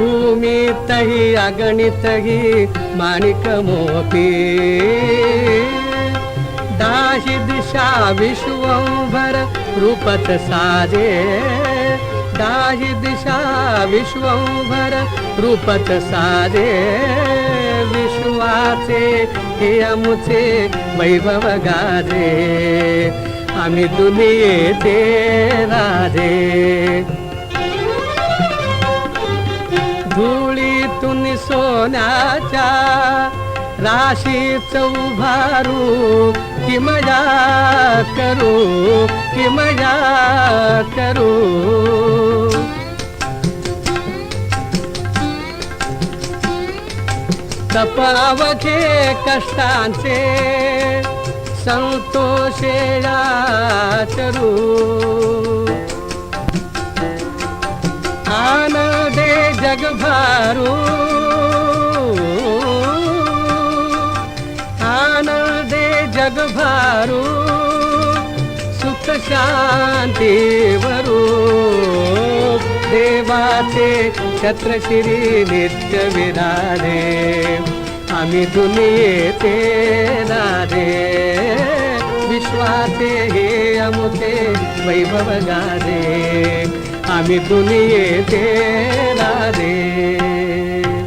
भूमीतही अगणितही माणिक दाहि दिशा विश्वंभर रूपच साजे दाहि दिशा विश्वंभर रूपत साजे विश्वाचे हे अमुचे वैभव गाजे आम्ही दुनियेचे राजे धुळीतून सोन्याच्या राशीच उभारू कि मजा करू कि मजा करू. तपावखे कष्टांचे संतोषे चरू. जगभारू आनंदे जगभारू सुख शांती वरू देवाचे छत्रश्री नित्य विराजे आम्ही दुनियेचे राधे। विश्वाचे हे अमुचे वैभव गाजे आम्ही दुनियेचे